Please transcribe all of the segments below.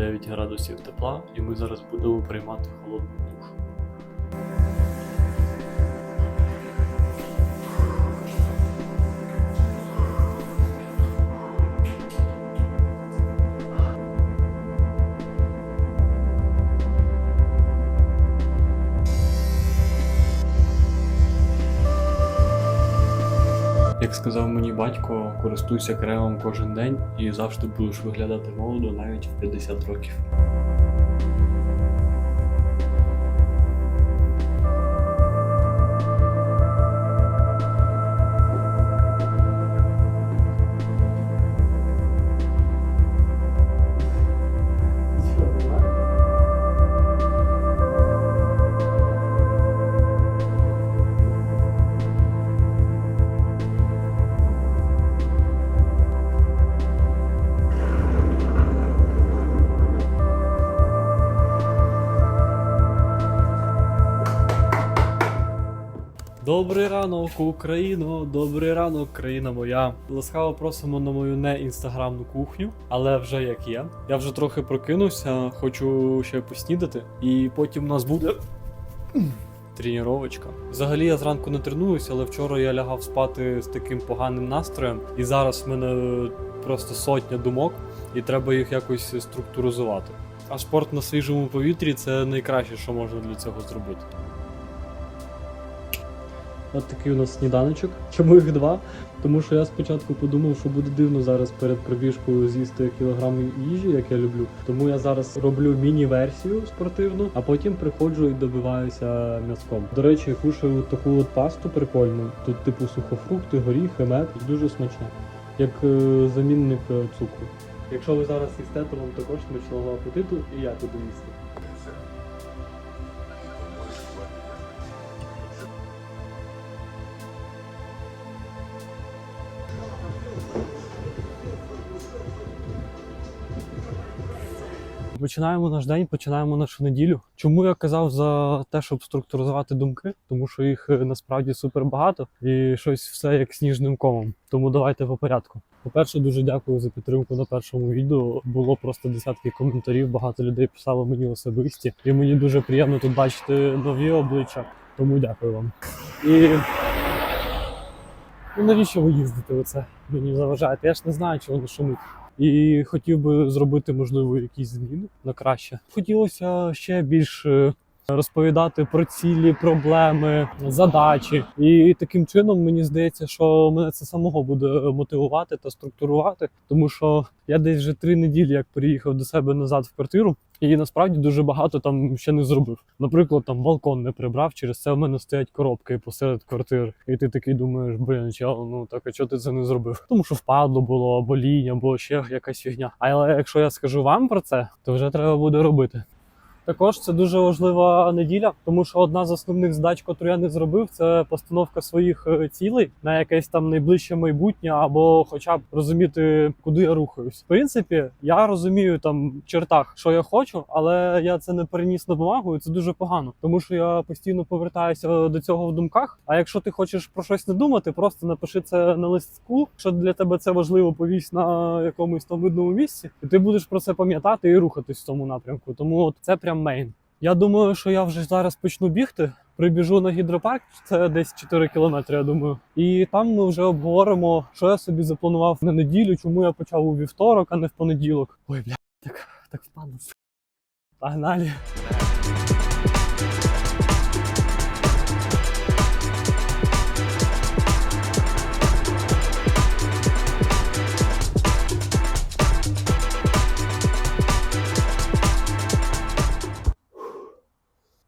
сьогодні 9 градусів тепла, і ми зараз будемо приймати холодну душ. Сказав мені батько, користуйся кремом кожен день і завжди будеш виглядати молодо навіть в 50 років. Добрий ранок, Україно! Добрий ранок, країна моя. Ласкаво просимо на мою не інстаграмну кухню, але вже як є. Я вже трохи прокинувся, хочу ще поснідати, і потім у нас буде. Тренувачка. Взагалі я зранку не тренуюся, але вчора я лягав спати з таким поганим настроєм, і зараз в мене просто сотня думок, і треба їх якось структуризувати. А спорт на свіжому повітрі це найкраще, що можна для цього зробити. От такий у нас сніданочок. Чому їх два? Тому що я спочатку подумав, що буде дивно зараз перед пробіжкою з'їсти кілограм їжі, як я люблю. Тому я зараз роблю міні-версію спортивну, а потім приходжу і добиваюся м'язком. До речі, я кушаю таку от пасту прикольну. Тут типу сухофрукти, горіхи, мед, дуже смачно, як е, замінник е, цукру. Якщо ви зараз їсте, то вам також смачного апетиту, і я буду їсти. Починаємо наш день, починаємо нашу неділю. Чому я казав за те, щоб структуризувати думки? Тому що їх е, насправді супер багато і щось все як сніжним комом. Тому давайте по порядку. По-перше, дуже дякую за підтримку на першому відео. Було просто десятки коментарів. Багато людей писало мені особисті, і мені дуже приємно тут бачити нові обличчя. Тому дякую вам. І ну, навіщо ви їздите оце? Мені заважаєте? Я ж не знаю, чого воно шумить. І хотів би зробити, можливо, якісь зміни на краще. Хотілося ще більш е, розповідати про цілі, проблеми, задачі. І таким чином мені здається, що мене це самого буде мотивувати та структурувати, тому що я десь вже три неділі як приїхав до себе назад в квартиру. І насправді дуже багато там ще не зробив. Наприклад, там балкон не прибрав, через це в мене стоять коробки посеред квартир. І ти такий думаєш, блін, чел, ну так а чого ти це не зробив? Тому що впадло було, або лінь, або ще якась фігня. Але якщо я скажу вам про це, то вже треба буде робити. Також це дуже важлива неділя, тому що одна з основних задач, яку я не зробив, це постановка своїх е, цілей на якесь там найближче майбутнє, або хоча б розуміти, куди я рухаюсь. В принципі, я розумію там в чертах, що я хочу, але я це не переніс на бумагу, і це дуже погано, тому що я постійно повертаюся до цього в думках. А якщо ти хочеш про щось не думати, просто напиши це на листку. Що для тебе це важливо, повісь на якомусь там видному місці, і ти будеш про це пам'ятати і рухатись в цьому напрямку. Тому от це прям мейн. Я думаю, що я вже зараз почну бігти. Прибіжу на гідропарк, це десь 4 кілометри, я думаю. І там ми вже обговоримо, що я собі запланував на неділю, чому я почав у вівторок, а не в понеділок. Ой, бля, так, так впадло. Погнали.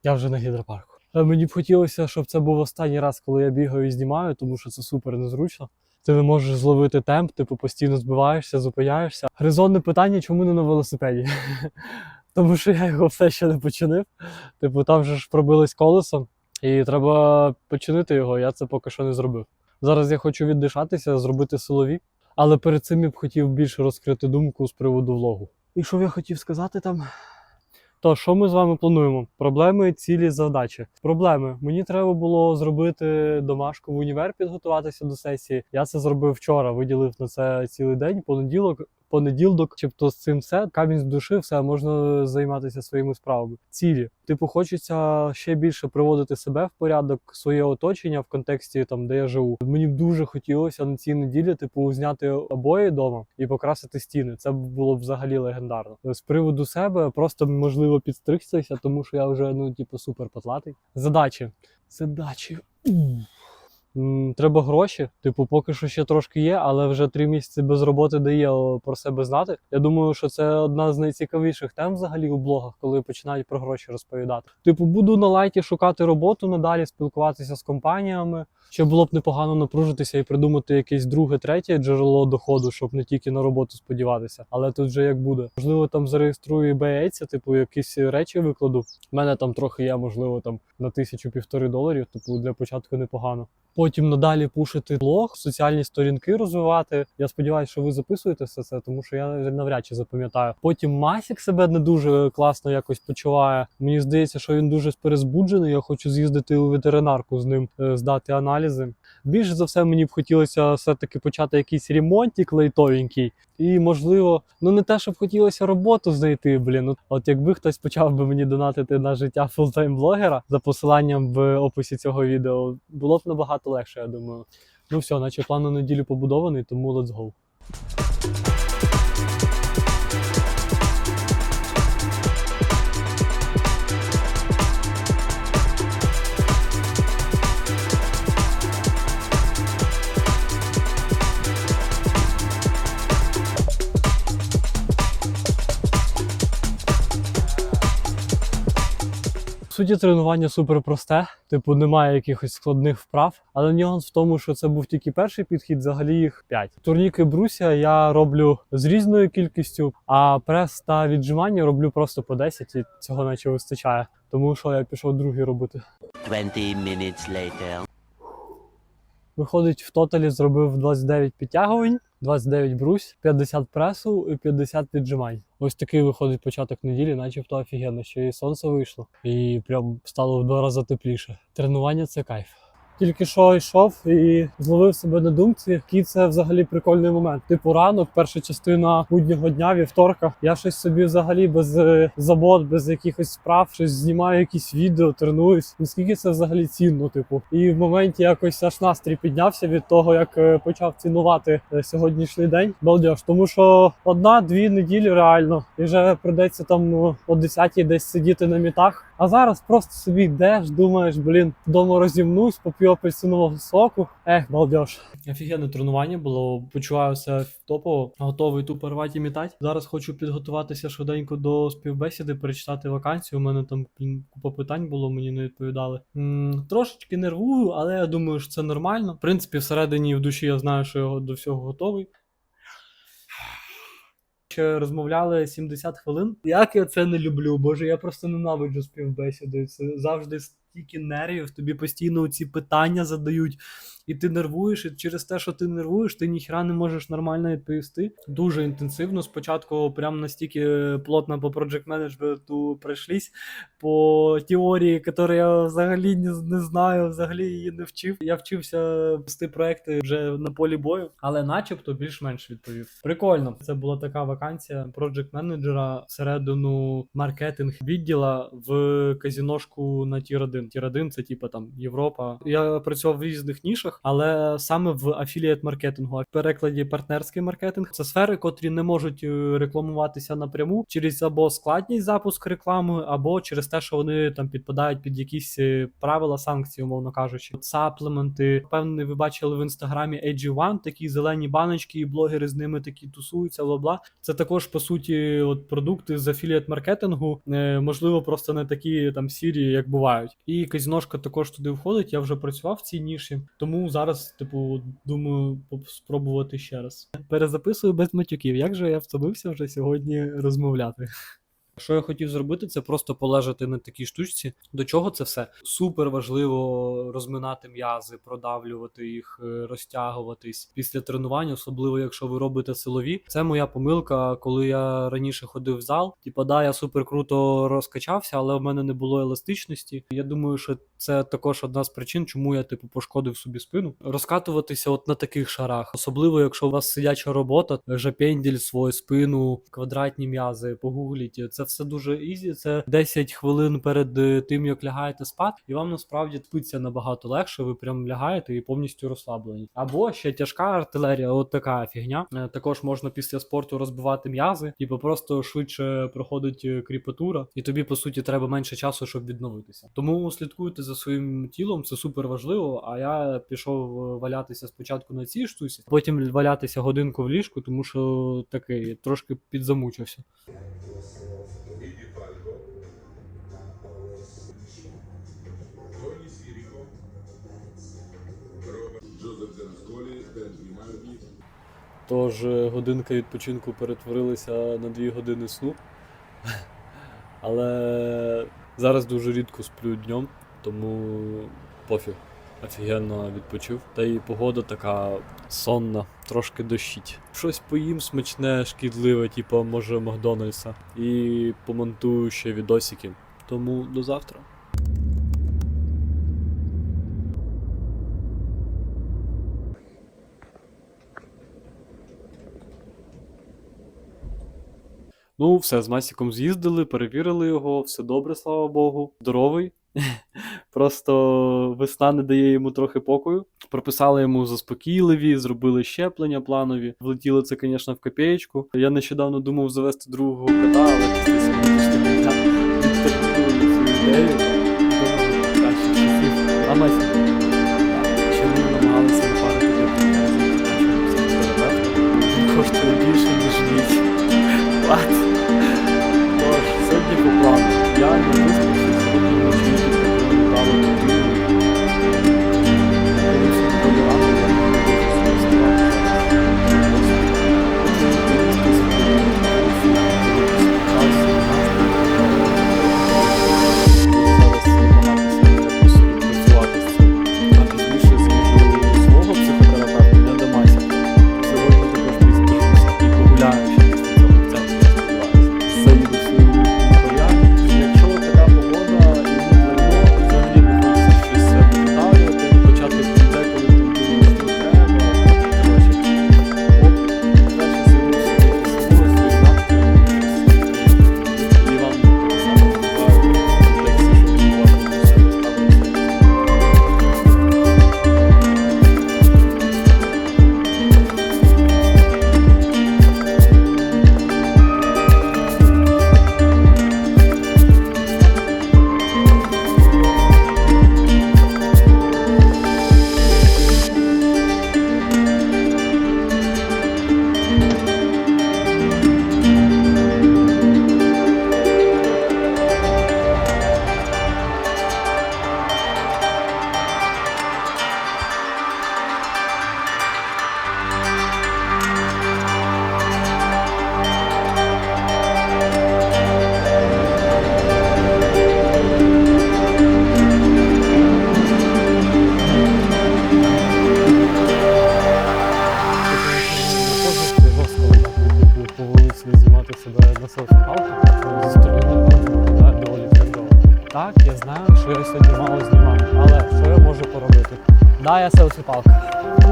Я вже на гідропарку. Е, Мені б хотілося, щоб це був останній раз, коли я бігаю і знімаю, тому що це супер незручно. Ти не можеш зловити темп, типу постійно збиваєшся, зупиняєшся. Резонне питання, чому не на велосипеді? Тому що я його все ще не починив. Типу, там же ж пробились колесом, і треба починити його. Я це поки що не зробив. Зараз я хочу віддишатися, зробити силові, але перед цим я б хотів більше розкрити думку з приводу влогу. І що я хотів сказати там? То що ми з вами плануємо? Проблеми, цілі, завдачі. Проблеми. Мені треба було зробити домашку в універ, підготуватися до сесії. Я це зробив вчора, виділив на це цілий день. Понеділок понеділок, чебто з цим все, камінь з душі, все можна займатися своїми справами. Цілі. Типу, хочеться ще більше приводити себе в порядок, своє оточення в контексті там, де я живу. Мені дуже хотілося на цій неділі, типу, зняти обої вдома і покрасити стіни. Це було б взагалі легендарно. З приводу себе просто можливо підстригтися, тому що я вже ну, типу, супер потлатий. Задачі. Задачі. Треба гроші. Типу, поки що ще трошки є, але вже три місяці без роботи дає про себе знати. Я думаю, що це одна з найцікавіших тем взагалі у блогах, коли починають про гроші розповідати. Типу, буду на лайті шукати роботу надалі, спілкуватися з компаніями. Ще було б непогано напружитися і придумати якесь друге, третє джерело доходу, щоб не тільки на роботу сподіватися. Але тут вже як буде. Можливо, там зареєструю eBay, типу, якісь речі викладу. У мене там трохи є, можливо, там на тисячу півтори доларів. Типу, для початку непогано. Потім надалі пушити блог, соціальні сторінки розвивати. Я сподіваюся, що ви записуєте все це, тому що я навряд чи запам'ятаю. Потім Масік себе не дуже класно якось почуває. Мені здається, що він дуже перезбуджений. Я хочу з'їздити у ветеринарку з ним, е, здати аналізи. Більше за все, мені б хотілося все-таки почати якийсь ремонтик лейтовенький. І можливо, ну не те, щоб хотілося роботу знайти, блін. От, от якби хтось почав би мені донатити на життя фултайм блогера за посиланням в описі цього відео, було б набагато легше, я думаю. Ну все, наче план на неділю побудований, тому let's go. Суті, тренування супер просте, типу, немає якихось складних вправ. Але нюанс в тому, що це був тільки перший підхід, взагалі їх 5. Турніки бруся я роблю з різною кількістю, а прес та віджимання роблю просто по 10, і цього наче вистачає. Тому що я пішов другий робити. 20 minutes later. Виходить, в тоталі зробив 29 підтягувань, 29 брусь, 50 пресу і 50 піджимань. Ось такий виходить початок неділі, начебто офігенно, що і сонце вийшло, і прям стало в два рази тепліше. Тренування це кайф. Тільки що йшов і зловив себе на думці, який це взагалі прикольний момент. Типу ранок, перша частина буднього дня, вівторка. Я щось собі взагалі без е, забот, без якихось справ, щось знімаю, якісь відео, тренуюсь. Наскільки це взагалі цінно, типу. І в моменті якось аж настрій піднявся від того, як е, почав цінувати е, сьогоднішній день. Балдеж, тому що одна-дві неділі реально, і вже придеться там о 10 десь сидіти на мітах. А зараз просто собі йдеш, думаєш, блін, вдома розімнусь, поп'ю апельсинового соку. Ех, балдеж. Офігенне тренування було. Почуваюся топово, готовий тупо рвати і мітати. Зараз хочу підготуватися швиденько до співбесіди, перечитати вакансію. У мене там блін, купа питань було, мені не відповідали. м трошечки нервую, але я думаю, що це нормально. В принципі, всередині в душі я знаю, що я до всього готовий. Ще розмовляли 70 хвилин. Як я це не люблю, боже, я просто ненавиджу співбесіди. Це завжди стільки нервів, тобі постійно ці питання задають, і ти нервуєш, і через те, що ти нервуєш, ти ніхіра не можеш нормально відповісти. Дуже інтенсивно. Спочатку прям настільки плотно по project менеджменту пройшлись, по теорії, яку я взагалі не, знаю, взагалі її не вчив. Я вчився вести проекти вже на полі бою, але начебто більш-менш відповів. Прикольно. Це була така вакансія project менеджера всередину маркетинг відділа в казіношку на Тір 1. Тір 1 це типа там Європа. Я працював в різних нішах, але саме в афілієт маркетингу, а в перекладі партнерський маркетинг це сфери, котрі не можуть е, рекламуватися напряму через або складність запуск реклами, або через те, що вони там підпадають під якісь е, правила санкції, умовно кажучи. Саплементи, певне, ви бачили в інстаграмі AG1, такі зелені баночки, і блогери з ними такі тусуються, бла бла. Це також по суті от продукти з афілієт маркетингу, е, можливо, просто не такі там сірі, як бувають. І казіношка також туди входить. Я вже працював в цій ніші, тому зараз, типу, думаю, спробувати ще раз. Перезаписую без матюків. Як же я втомився вже сьогодні розмовляти? Що я хотів зробити, це просто полежати на такій штучці. До чого це все? Супер важливо розминати м'язи, продавлювати їх, е, розтягуватись після тренування, особливо якщо ви робите силові. Це моя помилка, коли я раніше ходив в зал. Типа, да, я супер круто розкачався, але в мене не було еластичності. Я думаю, що це також одна з причин, чому я типу пошкодив собі спину. Розкатуватися от на таких шарах, особливо якщо у вас сидяча робота, жапенділь, свою спину, квадратні м'язи, погугліть. Це все дуже ізі. Це 10 хвилин перед е, тим, як лягаєте спати, і вам насправді спиться набагато легше. Ви прям лягаєте і повністю розслаблені. Або ще тяжка артилерія, от така фігня. Е, Також можна після спорту розбивати м'язи, типу просто швидше проходить е, кріпатура, і тобі по суті треба менше часу, щоб відновитися. Тому слідкуйте за своїм тілом, це супер важливо. А я пішов е, валятися спочатку на цій штуці, потім валятися годинку в ліжку, тому що такий трошки підзамучився. Тож е, годинка відпочинку перетворилася на дві години сну. Але зараз дуже рідко сплю днем, тому пофіг. Офігенно відпочив. Та і погода така сонна, трошки дощить. Щось поїм смачне, шкідливе, типу, може Макдональдса. І помонтую ще відосики. Тому до завтра. Ну, все, з Масіком з'їздили, перевірили його, все добре, слава Богу. Здоровий. Просто весна не дає йому трохи покою. Прописали йому заспокійливі, зробили щеплення планові. Влетіло це, звісно, в копеечку. Я нещодавно думав завести другого кота, але після відтерпіли цю ідею.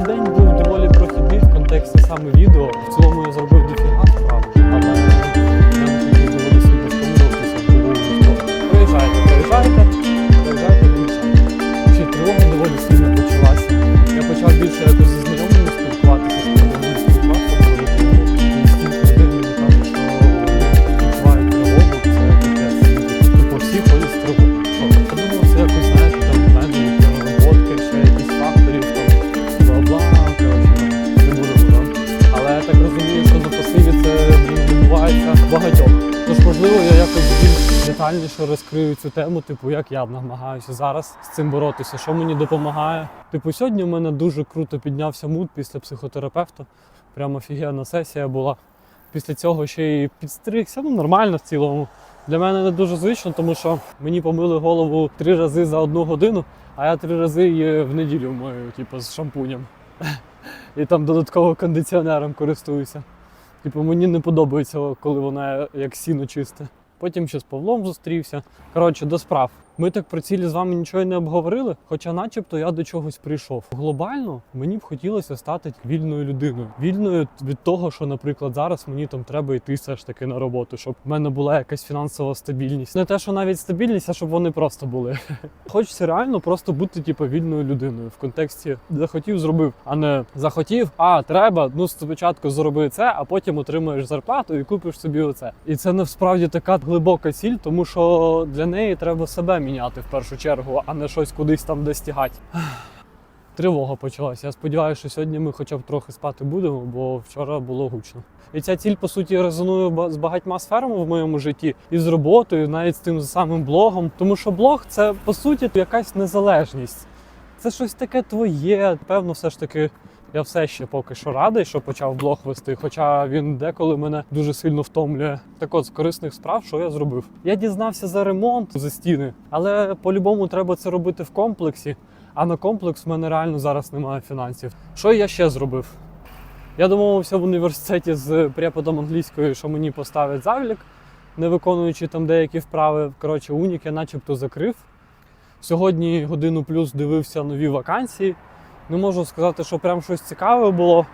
День був доволі прохідний в контексті саме відео. В цілому я зробив дофіга справ, але я не хотів доволі сильно стомлюватися, було. Приїжджайте, приїжджайте, приїжджайте, більше. Ще тривога доволі сильно почалася. Я почав більше якось детальніше розкрию цю тему, типу, як я намагаюся зараз з цим боротися, що мені допомагає. Типу, сьогодні в мене дуже круто піднявся муд після психотерапевта. Прямо офігенна сесія була. Після цього ще й підстригся, ну нормально в цілому. Для мене не дуже звично, тому що мені помили голову три рази за одну годину, а я три рази її в неділю мою, типу, з шампунем. І там додатково кондиціонером користуюся. Типу, мені не подобається, коли вона як сіно чисте. Потім ще з Павлом зустрівся. Коротше, до справ. Ми так про цілі з вами нічого не обговорили, хоча, начебто, я до чогось прийшов. Глобально мені б хотілося стати вільною людиною. Вільною від того, що, наприклад, зараз мені там треба йти все ж таки на роботу, щоб в мене була якась фінансова стабільність. Не те, що навіть стабільність, а щоб вони просто були. Хочеться реально просто бути типу, вільною людиною в контексті захотів, зробив, а не захотів. А треба. Ну спочатку зроби це, а потім отримаєш зарплату і купиш собі оце. І це насправді така глибока ціль, тому що для неї треба себе міняти в першу чергу, а не щось кудись там достігати. Тривога почалася. Я сподіваюся, що сьогодні ми хоча б трохи спати будемо, бо вчора було гучно. І ця ціль, по суті, резонує з багатьма сферами в моєму житті, і з роботою, навіть з тим самим блогом. Тому що блог це по суті якась незалежність. Це щось таке твоє. Певно, все ж таки. Я все ще поки що радий, що почав блог вести, хоча він деколи мене дуже сильно втомлює. Так от з корисних справ, що я зробив? Я дізнався за ремонт за стіни, але по-любому треба це робити в комплексі. А на комплекс в мене реально зараз немає фінансів. Що я ще зробив? Я домовився в університеті з преподом англійської, що мені поставлять завлік, не виконуючи там деякі вправи. Коротше, унік я начебто закрив. Сьогодні годину плюс дивився нові вакансії. Не можу сказати, що прям щось цікаве було.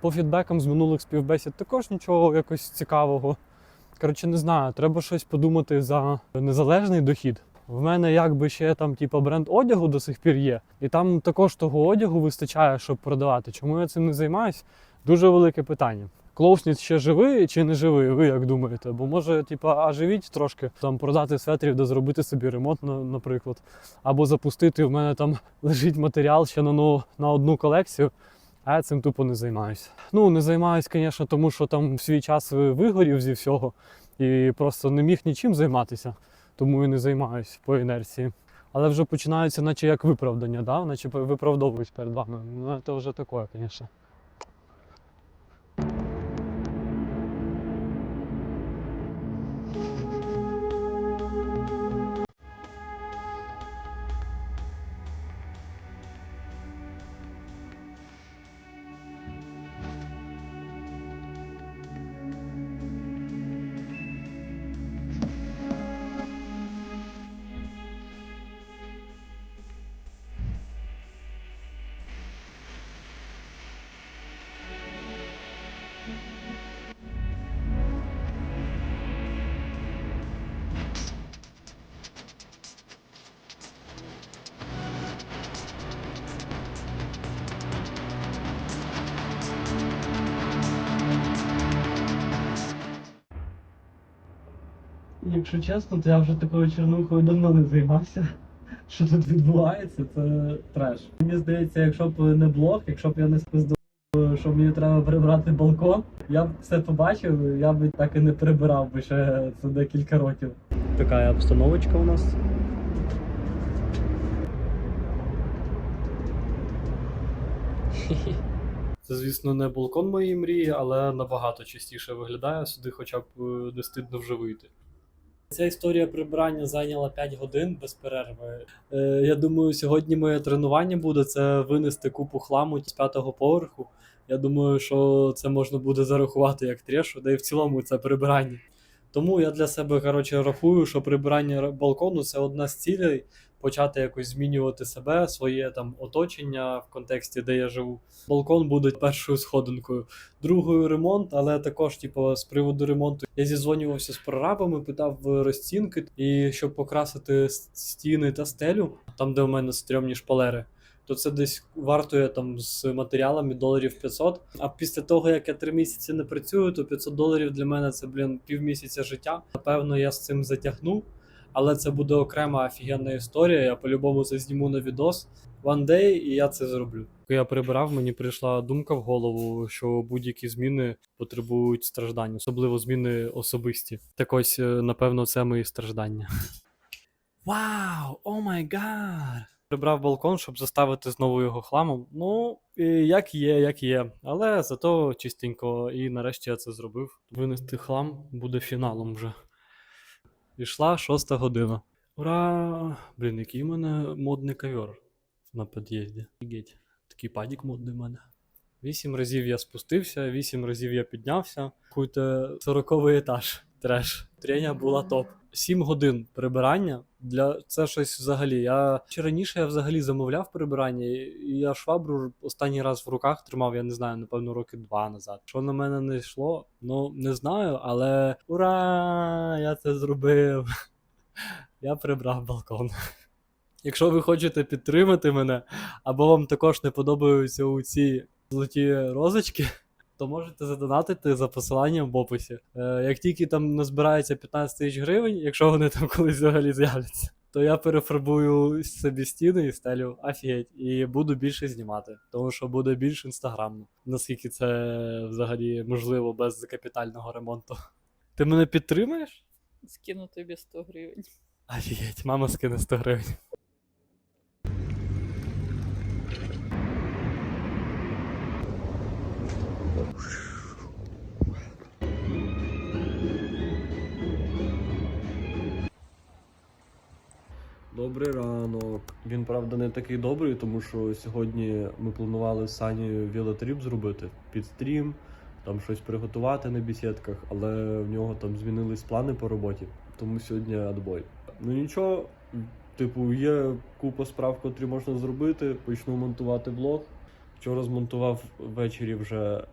По фідбекам з минулих співбесід також нічого якось цікавого. Коротше, не знаю, треба щось подумати за незалежний дохід. В мене якби ще там, типу, бренд одягу до сих пір є, і там також того одягу вистачає, щоб продавати. Чому я цим не займаюсь? Дуже велике питання. Клоусніт ще живий чи не живий, ви як думаєте? Бо може, типу, оживіть трошки, там продати светрів, де зробити собі ремонт, наприклад. Або запустити. В мене там лежить матеріал ще на, ну, на одну колекцію, а я цим тупо не займаюся. Ну, не займаюсь, звісно, тому що там в свій час вигорів зі всього і просто не міг нічим займатися, тому і не займаюсь по інерції. Але вже починаються, наче як виправдання, да? наче виправдовують перед вами. Ну, це вже таке, звісно. Якщо чесно, то я вже такою чернухою давно не займався. Що тут відбувається, це треш. Мені здається, якщо б не блог, якщо б я не спиздив, що мені треба прибрати балкон, я б все побачив, я б так і не прибирав би ще це декілька років. Така обстановочка у нас. Це, звісно, не балкон моєї мрії, але набагато частіше виглядає сюди, хоча б е, не стидно вже вийти. Ця історія прибирання зайняла 5 годин без перерви. Е, я думаю, сьогодні моє тренування буде це винести купу хламу з п'ятого поверху. Я думаю, що це можна буде зарахувати як трешу, да і в цілому це прибирання. Тому я для себе коротше рахую, що прибирання балкону це одна з цілей почати якось змінювати себе, своє там оточення в контексті, де я живу. Балкон буде першою сходинкою другою ремонт, але також, типу, з приводу ремонту я зізвонювався з прорабами, питав розцінки, і щоб покрасити стіни та стелю, там, де у мене стрьомні шпалери. То це десь вартує там з матеріалами доларів 500. А після того, як я три місяці не працюю, то 500 доларів для мене це, блін, півмісяця життя. Напевно, я з цим затягну, але це буде окрема офігенна історія. Я по-любому це зніму на відос one day, і я це зроблю. Коли я прибирав, мені прийшла думка в голову, що будь-які зміни потребують страждань, особливо зміни особисті. Так ось, е, напевно, це мої страждання. Вау! О май гад! Прибрав балкон, щоб заставити знову його хламом. Ну, і як є, як є. Але зато чистенько, і нарешті я це зробив. Винести хлам буде фіналом вже. Ішла шоста година. Ура! Блін, який у мене модний ковер на під'їзді. Такий падік модний в мене. Вісім разів я спустився, вісім разів я піднявся. Какой-то сороковий етаж. Треш. Треня була топ. Сім годин прибирання. Для це щось взагалі. Я чи раніше я взагалі замовляв прибирання, і я швабру останній раз в руках тримав, я не знаю, напевно, роки два назад. Що на мене не йшло, ну не знаю, але ура! Я це зробив. Я прибрав балкон. Якщо ви хочете підтримати мене, або вам також не подобаються у ці золоті розочки, то можете задонатити за посиланням в описі. Е, як тільки там назбирається 15 тисяч гривень, якщо вони там колись взагалі з'являться, то я перефарбую собі стіни і стелю офігеть, і буду більше знімати, тому що буде більш інстаграмно, наскільки це взагалі можливо без капітального ремонту. Ти мене підтримаєш? Скину тобі 100 гривень. Офігеть, мама скине 100 гривень. Добрий ранок. Він правда не такий добрий, тому що сьогодні ми планували з Санєю велотріп зробити під стрім, там щось приготувати на бесідках, але в нього там змінились плани по роботі, тому сьогодні адбой. Ну нічого, типу, є купа справ, котрі можна зробити. Почну монтувати влог. Вчора змонтував ввечері вже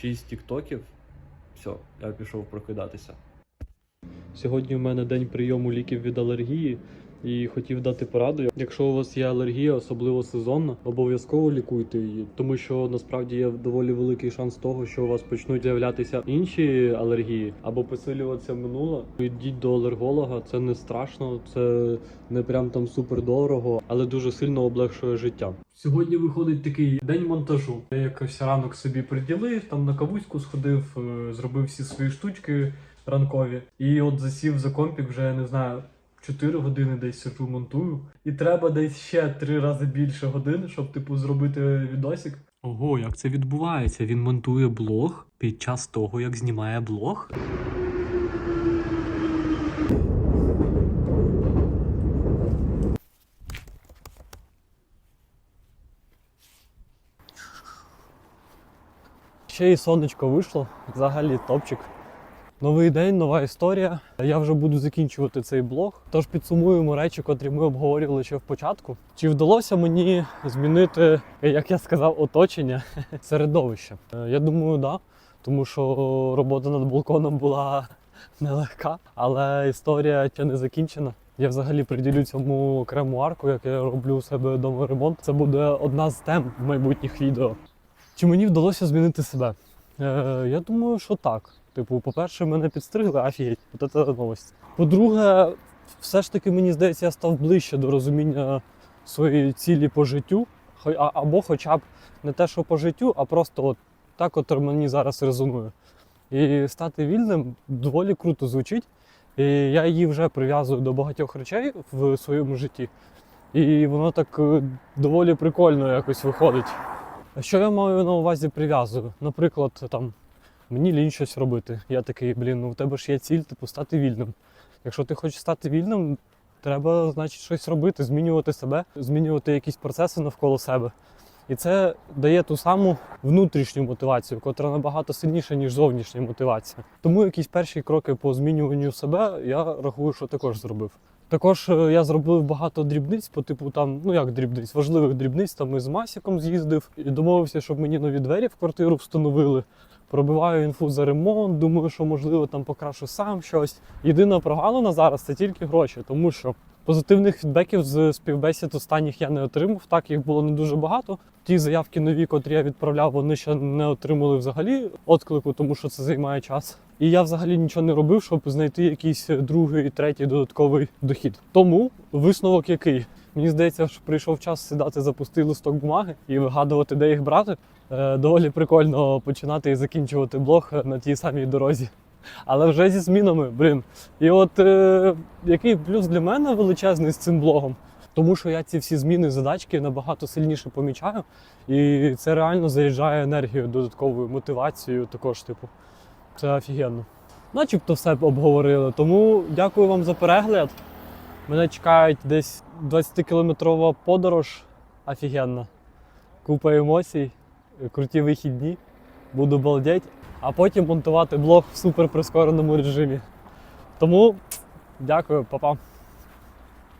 6 тіктоків. Все, я пішов прокидатися. Сьогодні у мене день прийому ліків від алергії. І хотів дати пораду. Якщо у вас є алергія, особливо сезонна, обов'язково лікуйте її, тому що насправді є доволі великий шанс того, що у вас почнуть з'являтися інші алергії або посилюватися минуле. Йдіть до алерголога, це не страшно, це не прям там супер дорого, але дуже сильно облегшує життя. Сьогодні виходить такий день монтажу. Я якось ранок собі приділив, там на кавуську сходив, е, зробив всі свої штучки ранкові, і от засів за компік вже не знаю. 4 години десь сиджу монтую, і треба десь ще 3 рази більше годин, щоб типу зробити відосик. Ого, як це відбувається? Він монтує блог під час того, як знімає блог. Ще й сонечко вийшло, взагалі топчик. Новий день, нова історія. Я вже буду закінчувати цей блог. Тож підсумуємо речі, котрі ми обговорювали ще в початку. Чи вдалося мені змінити, як я сказав, оточення середовище? Е, Я думаю, да. Тому що робота над балконом була нелегка, але історія ще не закінчена. Я взагалі приділю цьому окрему арку, як я роблю у себе вдома ремонт. Це буде одна з тем майбутніх відео. Чи мені вдалося змінити себе? Е, я думаю, що так. Типу, по-перше, мене підстригли, офігеть, от це новость. По-друге, все ж таки, мені здається, я став ближче до розуміння своєї цілі по життю. Або хоча б не те, що по життю, а просто от так, от мені зараз резонує. І стати вільним доволі круто звучить. І я її вже прив'язую до багатьох речей в своєму житті. І воно так е, доволі прикольно якось виходить. Що я маю на увазі прив'язую? Наприклад, там мені лінь щось робити. Я такий, блін, ну в тебе ж є ціль, типу, стати вільним. Якщо ти хочеш стати вільним, треба, значить, щось робити, змінювати себе, змінювати якісь процеси навколо себе. І це дає ту саму внутрішню мотивацію, котра набагато сильніша, ніж зовнішня мотивація. Тому якісь перші кроки по змінюванню себе я рахую, що також зробив. Також е, я зробив багато дрібниць, по типу там, ну як дрібниць, важливих дрібниць. Там і з Масіком з'їздив і домовився, щоб мені нові двері в квартиру встановили. Пробиваю інфу за ремонт, думаю, що можливо там покрашу сам щось. Єдина прогалина зараз це тільки гроші, тому що позитивних фідбеків з співбесід останніх я не отримав. Так їх було не дуже багато. Ті заявки нові, котрі я відправляв, вони ще не отримали взагалі відклику, тому що це займає час. І я взагалі нічого не робив, щоб знайти якийсь другий, третій додатковий дохід. Тому висновок який? Мені здається, що прийшов час сідати за пустий листок бумаги і вигадувати, де їх брати. Е, доволі прикольно починати і закінчувати блог на тій самій дорозі. Але вже зі змінами, блін. І от е, який плюс для мене величезний з цим блогом, тому що я ці всі зміни задачки набагато сильніше помічаю, і це реально заряджає енергію, додатковою мотивацією також, типу. Це офігенно. начебто все обговорили. Тому дякую вам за перегляд. Мене чекають десь 20-кілометрова подорож офігенна. Купа емоцій, круті вихідні. Буду балдеть, а потім монтувати блог в супер прискореному режимі. Тому дякую, па-па.